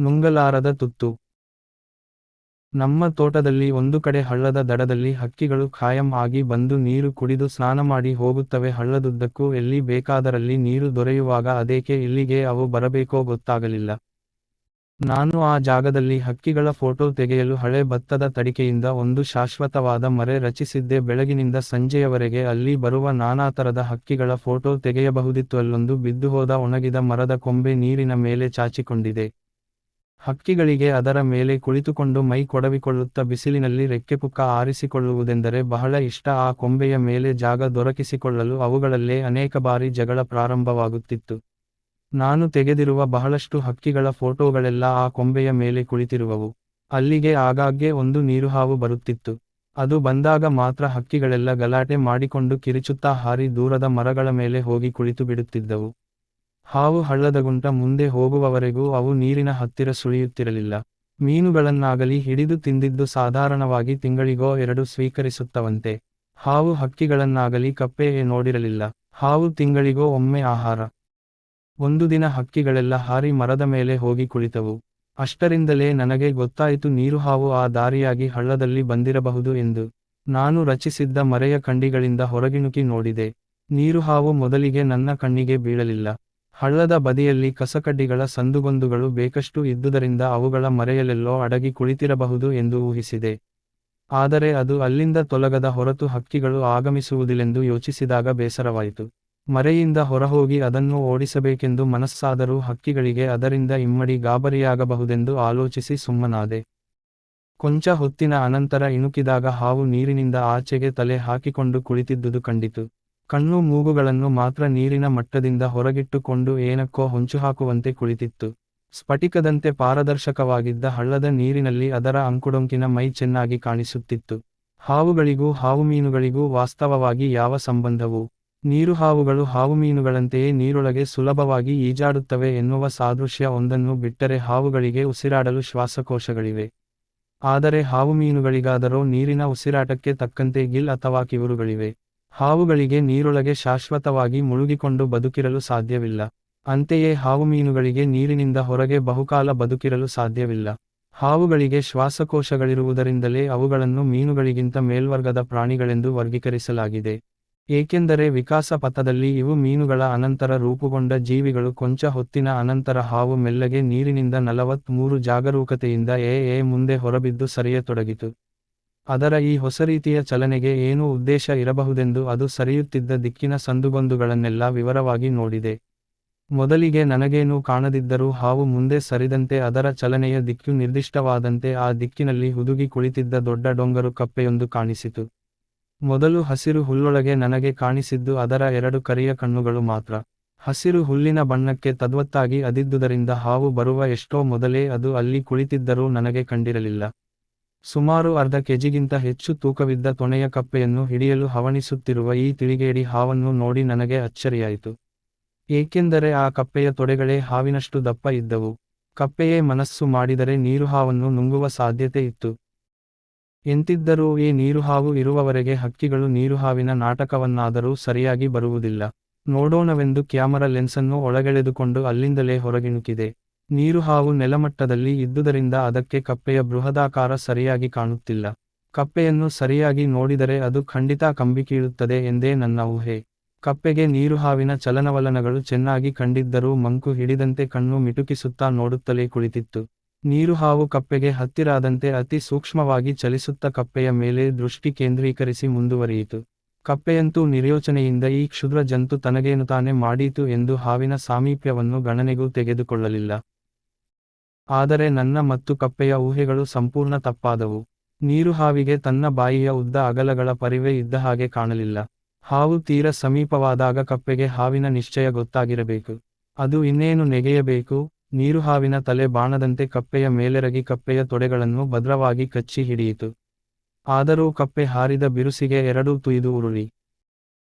ನುಂಗಲಾರದ ತುತ್ತು. ನಮ್ಮ ತೋಟದಲ್ಲಿ ಒಂದು ಕಡೆ ಹಳ್ಳದ ದಡದಲ್ಲಿ ಹಕ್ಕಿಗಳು ಖಾಯಂ ಆಗಿ ಬಂದು ನೀರು ಕುಡಿದು ಸ್ನಾನ ಮಾಡಿ ಹೋಗುತ್ತವೆ. ಹಳ್ಳದುದ್ದಕ್ಕೂ ಎಲ್ಲಿ ಬೇಕಾದರಲ್ಲಿ ನೀರು ದೊರೆಯುವಾಗ ಅದೇಕೆ ಇಲ್ಲಿಗೆ ಅವು ಬರಬೇಕೋ ಗೊತ್ತಾಗಲಿಲ್ಲ. ನಾನು ಆ ಜಾಗದಲ್ಲಿ ಹಕ್ಕಿಗಳ ಫೋಟೋ ತೆಗೆಯಲು ಹಳೆ ಭತ್ತದ ತಡಿಕೆಯಿಂದ ಒಂದು ಶಾಶ್ವತವಾದ ಮರೆ ರಚಿಸಿದ್ದೆ. ಬೆಳಗಿನಿಂದ ಸಂಜೆಯವರೆಗೆ ಅಲ್ಲಿ ಬರುವ ನಾನಾ ತರದ ಹಕ್ಕಿಗಳ ಫೋಟೋ ತೆಗೆಯಬಹುದಿತ್ತು. ಅಲ್ಲೊಂದು ಬಿದ್ದುಹೋದ ಒಣಗಿದ ಮರದ ಕೊಂಬೆ ನೀರಿನ ಮೇಲೆ ಚಾಚಿಕೊಂಡಿದೆ. ಹಕ್ಕಿಗಳಿಗೆ ಅದರ ಮೇಲೆ ಕುಳಿತುಕೊಂಡು ಮೈ ಕೊಡವಿಕೊಳ್ಳುತ್ತ ಬಿಸಿಲಿನಲ್ಲಿ ರೆಕ್ಕೆಪುಕ್ಕ ಆರಿಸಿಕೊಳ್ಳುವುದೆಂದರೆ ಬಹಳ ಇಷ್ಟ. ಆ ಕೊಂಬೆಯ ಮೇಲೆ ಜಾಗ ದೊರಕಿಸಿಕೊಳ್ಳಲು ಅವುಗಳಲ್ಲೇ ಅನೇಕ ಬಾರಿ ಜಗಳ ಪ್ರಾರಂಭವಾಗುತ್ತಿತ್ತು. ನಾನು ತೆಗೆದಿರುವ ಬಹಳಷ್ಟು ಹಕ್ಕಿಗಳ ಫೋಟೋಗಳೆಲ್ಲ ಆ ಕೊಂಬೆಯ ಮೇಲೆ ಕುಳಿತಿರುವವು. ಅಲ್ಲಿಗೆ ಆಗಾಗ್ಗೆ ಒಂದು ನೀರುಹಾವು ಬರುತ್ತಿತ್ತು. ಅದು ಬಂದಾಗ ಮಾತ್ರ ಹಕ್ಕಿಗಳೆಲ್ಲ ಗಲಾಟೆ ಮಾಡಿಕೊಂಡು ಕಿರಿಚುತ್ತಾ ಹಾರಿ ದೂರದ ಮರಗಳ ಮೇಲೆ ಹೋಗಿ ಕುಳಿತು ಬಿಡುತ್ತಿದ್ದವು ಹಾವು ಹಳ್ಳದಗುಂಟ ಮುಂದೆ ಹೋಗುವವರೆಗೂ ಅವು ನೀರಿನ ಹತ್ತಿರ ಸುಳಿಯುತ್ತಿರಲಿಲ್ಲ. ಮೀನುಗಳನ್ನಾಗಲಿ ಹಿಡಿದು ತಿಂದಿದ್ದು ಸಾಧಾರಣವಾಗಿ ತಿಂಗಳಿಗೋ ಎರಡು ಸ್ವೀಕರಿಸುತ್ತವಂತೆ. ಹಾವು ಹಕ್ಕಿಗಳನ್ನಾಗಲಿ ಕಪ್ಪೆಯೇ ನೋಡಿರಲಿಲ್ಲ. ಹಾವು ತಿಂಗಳಿಗೋ ಒಮ್ಮೆ ಆಹಾರ. ಒಂದು ದಿನ ಹಕ್ಕಿಗಳೆಲ್ಲ ಹಾರಿ ಮರದ ಮೇಲೆ ಹೋಗಿ ಕುಳಿತವು. ಅಷ್ಟರಿಂದಲೇ ನನಗೆ ಗೊತ್ತಾಯಿತು ನೀರು ಹಾವು ಆ ದಾರಿಯಾಗಿ ಹಳ್ಳದಲ್ಲಿ ಬಂದಿರಬಹುದು ಎಂದು. ನಾನು ರಚಿಸಿದ್ದ ಮರೆಯ ಕಂಡಿಗಳಿಂದ ಹೊರಗಿಣುಕಿ ನೋಡಿದೆ. ನೀರು ಹಾವು ಮೊದಲಿಗೆ ನನ್ನ ಕಣ್ಣಿಗೆ ಬೀಳಲಿಲ್ಲ. ಹಳ್ಳದ ಬದಿಯಲ್ಲಿ ಕಸಕಡ್ಡಿಗಳ ಸಂದುಗೊಂದುಗಳು ಬೇಕಷ್ಟು ಇದ್ದುದರಿಂದ ಅವುಗಳ ಮರೆಯಲೆಲ್ಲೋ ಅಡಗಿ ಕುಳಿತಿರಬಹುದು ಎಂದು ಊಹಿಸಿದೆ. ಆದರೆ ಅದು ಅಲ್ಲಿಂದ ತೊಲಗದ ಹೊರತು ಹಕ್ಕಿಗಳು ಆಗಮಿಸುವುದಿಲೆಂದು ಯೋಚಿಸಿದಾಗ ಬೇಸರವಾಯಿತು. ಮರೆಯಿಂದ ಹೊರಹೋಗಿ ಅದನ್ನು ಓಡಿಸಬೇಕೆಂದು ಮನಸ್ಸಾದರೂ ಹಕ್ಕಿಗಳಿಗೆ ಅದರಿಂದ ಇಮ್ಮಡಿ ಗಾಬರಿಯಾಗಬಹುದೆಂದು ಆಲೋಚಿಸಿ ಸುಮ್ಮನಾದೆ. ಕೊಂಚ ಹೊತ್ತಿನ ಅನಂತರ ಇಣುಕಿದಾಗ ಹಾವು ನೀರಿನಿಂದ ಆಚೆಗೆ ತಲೆ ಹಾಕಿಕೊಂಡು ಕುಳಿತಿದ್ದುದು ಕಂಡಿತು. ಕಣ್ಣು ಮೂಗುಗಳನ್ನು ಮಾತ್ರ ನೀರಿನ ಮಟ್ಟದಿಂದ ಹೊರಗಿಟ್ಟುಕೊಂಡು ಏನಕ್ಕೋ ಹೊಂಚುಹಾಕುವಂತೆ ಕುಳಿತಿತ್ತು. ಸ್ಫಟಿಕದಂತೆ ಪಾರದರ್ಶಕವಾಗಿದ್ದ ಹಳ್ಳದ ನೀರಿನಲ್ಲಿ ಅದರ ಅಂಕುಡೊಂಕಿನ ಮೈ ಚೆನ್ನಾಗಿ ಕಾಣಿಸುತ್ತಿತ್ತು. ಹಾವುಗಳಿಗೂ ಹಾವು ಮೀನುಗಳಿಗೂ ವಾಸ್ತವವಾಗಿ ಯಾವ ಸಂಬಂಧವು? ನೀರು ಹಾವುಗಳು ಹಾವು ಮೀನುಗಳಂತೆಯೇ ನೀರೊಳಗೆ ಸುಲಭವಾಗಿ ಈಜಾಡುತ್ತವೆ ಎನ್ನುವ ಸಾದೃಶ್ಯ ಒಂದನ್ನು ಬಿಟ್ಟರೆ ಹಾವುಗಳಿಗೆ ಉಸಿರಾಡಲು ಶ್ವಾಸಕೋಶಗಳಿವೆ. ಆದರೆ ಹಾವು ಮೀನುಗಳಿಗಾದರೂ ನೀರಿನ ಉಸಿರಾಟಕ್ಕೆ ತಕ್ಕಂತೆ ಗಿಲ್ ಅಥವಾ ಕಿವುರುಗಳಿವೆ. ಹಾವುಗಳಿಗೆ ನೀರೊಳಗೆ ಶಾಶ್ವತವಾಗಿ ಮುಳುಗಿಕೊಂಡು ಬದುಕಿರಲು ಸಾಧ್ಯವಿಲ್ಲ. ಅಂತೆಯೇ ಹಾವು ಮೀನುಗಳಿಗೆ ನೀರಿನಿಂದ ಹೊರಗೆ ಬಹುಕಾಲ ಬದುಕಿರಲು ಸಾಧ್ಯವಿಲ್ಲ. ಹಾವುಗಳಿಗೆ ಶ್ವಾಸಕೋಶಗಳಿರುವುದರಿಂದಲೇ ಅವುಗಳನ್ನು ಮೀನುಗಳಿಗಿಂತ ಮೇಲ್ವರ್ಗದ ಪ್ರಾಣಿಗಳೆಂದು ವರ್ಗೀಕರಿಸಲಾಗಿದೆ. ಏಕೆಂದರೆ ವಿಕಾಸ ಪಥದಲ್ಲಿ ಇವು ಮೀನುಗಳ ಅನಂತರ ರೂಪುಗೊಂಡ ಜೀವಿಗಳು ಕೊಂಚ ಹೊತ್ತಿನ ಅನಂತರ ಹಾವು ಮೆಲ್ಲಗೆ ನೀರಿನಿಂದ ನಲವತ್ಮೂರು ಜಾಗರೂಕತೆಯಿಂದ ಎ ಎ ಮುಂದೆ ಹೊರಬಿದ್ದು ಸರಿಯತೊಡಗಿತು. ಅದರ ಈ ಹೊಸ ರೀತಿಯ ಚಲನೆಗೆ ಏನು ಉದ್ದೇಶ ಇರಬಹುದೆಂದು ಅದು ಸರಿಯುತ್ತಿದ್ದ ದಿಕ್ಕಿನ ಸಂದುಗೊಂದುಗಳನ್ನೆಲ್ಲ ವಿವರವಾಗಿ ನೋಡಿದೆ. ಮೊದಲಿಗೆ ನನಗೇನೂ ಕಾಣದಿದ್ದರೂ ಹಾವು ಮುಂದೆ ಸರಿದಂತೆ ಅದರ ಚಲನೆಯ ದಿಕ್ಕು ನಿರ್ದಿಷ್ಟವಾದಂತೆ ಆ ದಿಕ್ಕಿನಲ್ಲಿ ಹುದುಗಿ ಕುಳಿತಿದ್ದ ದೊಡ್ಡ ಡೊಂಗರು ಕಪ್ಪೆಯೊಂದು ಕಾಣಿಸಿತು. ಮೊದಲು ಹಸಿರು ಹುಲ್ಲೊಳಗೆ ನನಗೆ ಕಾಣಿಸಿದ್ದು ಅದರ ಎರಡು ಕರಿಯ ಕಣ್ಣುಗಳು ಮಾತ್ರ. ಹಸಿರು ಹುಲ್ಲಿನ ಬಣ್ಣಕ್ಕೆ ತದ್ವತ್ತಾಗಿ ಅದಿದ್ದುದರಿಂದ ಹಾವು ಬರುವ ಎಷ್ಟೋ ಮೊದಲೇ ಅದು ಅಲ್ಲಿ ಕುಳಿತಿದ್ದರೂ ನನಗೆ ಕಂಡಿರಲಿಲ್ಲ. ಸುಮಾರು ಅರ್ಧ ಕೆಜಿಗಿಂತ ಹೆಚ್ಚು ತೂಕವಿದ್ದ ತೊಣೆಯ ಕಪ್ಪೆಯನ್ನು ಹಿಡಿಯಲು ಹವಣಿಸುತ್ತಿರುವ ಈ ತಿಳಿಗೇಡಿ ಹಾವನ್ನು ನೋಡಿ ನನಗೆ ಅಚ್ಚರಿಯಾಯಿತು. ಏಕೆಂದರೆ ಆ ಕಪ್ಪೆಯ ತೊಡೆಗಳೇ ಹಾವಿನಷ್ಟು ದಪ್ಪ ಇದ್ದವು. ಕಪ್ಪೆಯೇ ಮನಸ್ಸು ಮಾಡಿದರೆ ನೀರು ಹಾವನ್ನು ನುಂಗುವ ಸಾಧ್ಯತೆ ಇತ್ತು. ಎಂತಿದ್ದರೂ ಈ ನೀರು ಹಾವು ಇರುವವರೆಗೆ ಹಕ್ಕಿಗಳು ನೀರು ಹಾವಿನ ನಾಟಕವನ್ನಾದರೂ ಸರಿಯಾಗಿ ಬರುವುದಿಲ್ಲ. ನೋಡೋಣವೆಂದು ಕ್ಯಾಮರಾ ಲೆನ್ಸನ್ನು ಒಳಗೆಳೆದುಕೊಂಡು ಅಲ್ಲಿಂದಲೇ ಹೊರಗಿಣುಕಿದೆ. ನೀರುಹಾವು ನೆಲಮಟ್ಟದಲ್ಲಿ ಇದ್ದುದರಿಂದ ಅದಕ್ಕೆ ಕಪ್ಪೆಯ ಬೃಹದಾಕಾರ ಸರಿಯಾಗಿ ಕಾಣುತ್ತಿಲ್ಲ. ಕಪ್ಪೆಯನ್ನು ಸರಿಯಾಗಿ ನೋಡಿದರೆ ಅದು ಖಂಡಿತ ಕಂಬಿಕೀಳುತ್ತದೆ ಎಂದೇ ನನ್ನ ಊಹೆ. ಕಪ್ಪೆಗೆ ನೀರುಹಾವಿನ ಚಲನವಲನಗಳು ಚೆನ್ನಾಗಿ ಕಂಡಿದ್ದರೂ ಮಂಕು ಹಿಡಿದಂತೆ ಕಣ್ಣು ಮಿಟುಕಿಸುತ್ತಾ ನೋಡುತ್ತಲೇ ಕುಳಿತಿತ್ತು. ನೀರುಹಾವು ಕಪ್ಪೆಗೆ ಹತ್ತಿರಾದಂತೆ ಅತಿ ಸೂಕ್ಷ್ಮವಾಗಿ ಚಲಿಸುತ್ತ ಕಪ್ಪೆಯ ಮೇಲೆ ದೃಷ್ಟಿ ಕೇಂದ್ರೀಕರಿಸಿ ಮುಂದುವರಿಯಿತು. ಕಪ್ಪೆಯಂತೂ ನಿರ್ಯೋಚನೆಯಿಂದ ಈ ಕ್ಷುದ್ರ ಜಂತು ತನಗೇನು ತಾನೇ ಮಾಡೀತು ಎಂದು ಹಾವಿನ ಸಾಮೀಪ್ಯವನ್ನು ಗಣನೆಗೂ ತೆಗೆದುಕೊಳ್ಳಲಿಲ್ಲ. ಆದರೆ ನನ್ನ ಮತ್ತು ಕಪ್ಪೆಯ ಊಹೆಗಳು ಸಂಪೂರ್ಣ ತಪ್ಪಾದವು. ನೀರು ಹಾವಿಗೆ ತನ್ನ ಬಾಯಿಯ ಉದ್ದ ಅಗಲಗಳ ಪರಿವೆ ಇದ್ದ ಹಾಗೆ ಕಾಣಲಿಲ್ಲ. ಹಾವು ತೀರ ಸಮೀಪವಾದಾಗ ಕಪ್ಪೆಗೆ ಹಾವಿನ ನಿಶ್ಚಯ ಗೊತ್ತಾಗಿರಬೇಕು. ಅದು ಇನ್ನೇನು ನೆಗೆಯಬೇಕು? ನೀರು ಹಾವಿನ ತಲೆ ಬಾಣದಂತೆ ಕಪ್ಪೆಯ ಮೇಲೆರಗಿ ಕಪ್ಪೆಯ ತೊಡೆಗಳನ್ನು ಭದ್ರವಾಗಿ ಕಚ್ಚಿ ಹಿಡಿಯಿತು. ಆದರೂ ಕಪ್ಪೆ ಹಾರಿದ ಬಿರುಸಿಗೆ ಎರಡೂ ತುಯಿದು ಉರುಳಿ.